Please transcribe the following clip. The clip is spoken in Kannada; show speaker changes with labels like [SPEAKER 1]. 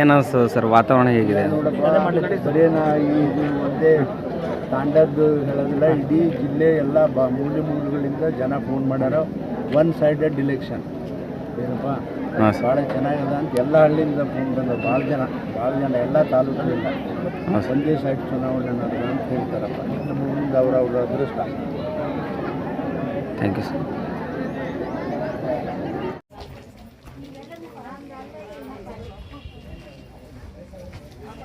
[SPEAKER 1] ಏನು ಸರ್? ವಾತಾವರಣ ಹೇಗಿದೆ?
[SPEAKER 2] ಈ ಇದು ಒಂದೇ ತಾಂಡದ್ದು ಹೇಳೋದಿಲ್ಲ ಇಡೀ ಜಿಲ್ಲೆ ಎಲ್ಲ ಬ ಮೂಲೆ ಮೂಲೆಗಳಿಂದ ಜನ ಫೋನ್ ಮಾಡ್ಯಾರ ಒನ್ ಸೈಡೆಡ್ ಇಲೆಕ್ಷನ್ ಏನಪ್ಪ? ಭಾಳ ಚೆನ್ನಾಗದ ಅಂತ ಎಲ್ಲ ಹಳ್ಳಿಯಿಂದ ಫೋನ್ ಬಂದ ಭಾಳ ಜನ ಭಾಳ ಜನ ಎಲ್ಲ ತಾಲೂಕಿನಿಂದ ಒಂದೇ ಸೈಡ್ ಚುನಾವಣೆ ನಡೆದ ಅಂತ ಹೇಳ್ತಾರಪ್ಪ. ಮುಂದೆ ಅವ್ರ ಅವರ ಅದೃಷ್ಟ.
[SPEAKER 1] Thank you sir